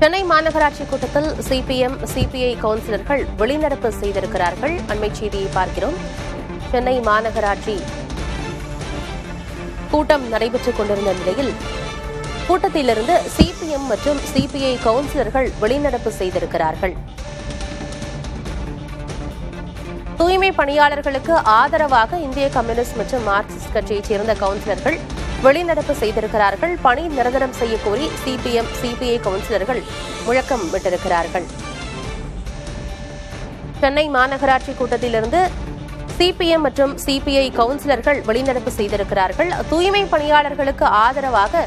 சென்னை மாநகராட்சி கூட்டத்தில் CPM CBI கவுன்சிலர்கள் வெளிநடப்பு செய்திருக்கிறார்கள். அண்மை செய்தியை பார்க்கிறோம். சென்னை மாநகராட்சி கூட்டம் நடைபெற்றுக் கொண்டிருந்த நிலையில் கூட்டத்திலிருந்து சிபிஎம் மற்றும் சிபிஐ கவுன்சிலர்கள் வெளிநடப்பு செய்திருக்கிறார்கள். தூய்மை பணியாளர்களுக்கு ஆதரவாக இந்திய கம்யூனிஸ்ட் மற்றும் மார்க்சிஸ்ட் கட்சியைச் சேர்ந்த கவுன்சிலர்கள் வெளிநடப்பு செய்திருக்கிறார்கள். பணி நிரந்தரம் செய்யக்கோரி சிபிஎம் சிபிஐ கவுன்சிலர்கள் முழக்கம் விட்டிருக்கிறார்கள். சென்னை மாநகராட்சி கூட்டத்திலிருந்து சிபிஎம் மற்றும் சிபிஐ கவுன்சிலர்கள் வெளிநடப்பு செய்திருக்கிறார்கள். தூய்மை பணியாளர்களுக்கு ஆதரவாக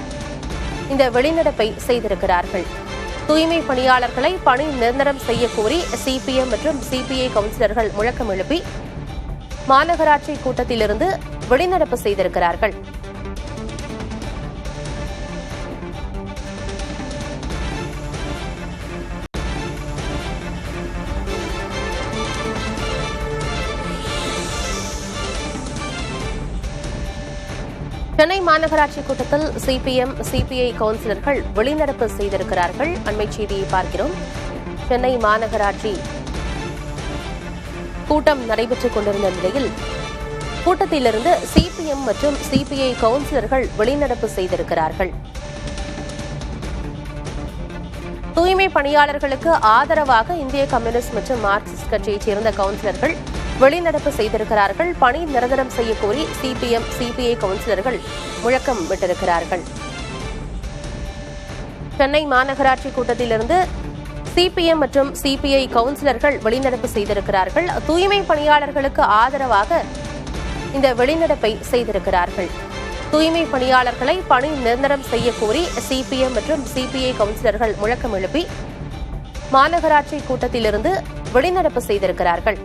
இந்த வெளிநடப்பை செய்திருக்கிறார்கள். தூய்மை பணியாளர்களை பணி நிரந்தரம் செய்யக்கோரி சிபிஎம் மற்றும் சிபிஐ கவுன்சிலர்கள் முழக்கம் எழுப்பி மாநகராட்சி கூட்டத்திலிருந்து வெளிநடப்பு செய்திருக்கிறார்கள். சென்னை மாநகராட்சி கூட்டத்தில் சிபிஎம் சிபிஐ கவுன்சிலர்கள் வெளிநடப்பு செய்திருக்கிறார்கள். அண்மை செய்தியை பார்க்கிறோம். சென்னை மாநகராட்சி கூட்டம் நடைபெற்றுக் கொண்டிருந்த நிலையில் கூட்டத்திலிருந்து சிபிஎம் மற்றும் சிபிஐ கவுன்சிலர்கள் வெளிநடப்பு செய்திருக்கிறார்கள். தூய்மை பணியாளர்களுக்கு ஆதரவாக இந்திய கம்யூனிஸ்ட் மற்றும் மார்க்சிஸ்ட் கட்சியைச் சேர்ந்த கவுன்சிலர்கள் வெளிநடப்பு செய்திருக்கிறார்கள். பணி நிரந்தரம் செய்யக்கோரி சிபிஎம் சிபிஐ கவுன்சிலர்கள் முழக்கம் விட்டிருக்கிறார்கள். சென்னை மாநகராட்சி கூட்டத்திலிருந்து சிபிஎம் மற்றும் சிபிஐ கவுன்சிலர்கள் வெளிநடப்பு செய்திருக்கிறார்கள். தூய்மை பணியாளர்களுக்கு ஆதரவாக இந்த வெளிநடப்பை செய்திருக்கிறார்கள். தூய்மை பணியாளர்களை பணி நிரந்தரம் செய்யக்கோரி சிபிஎம் மற்றும் சிபிஐ கவுன்சிலர்கள் முழக்கம் எழுப்பி மாநகராட்சி கூட்டத்திலிருந்து வெளிநடப்பு செய்திருக்கிறார்கள்.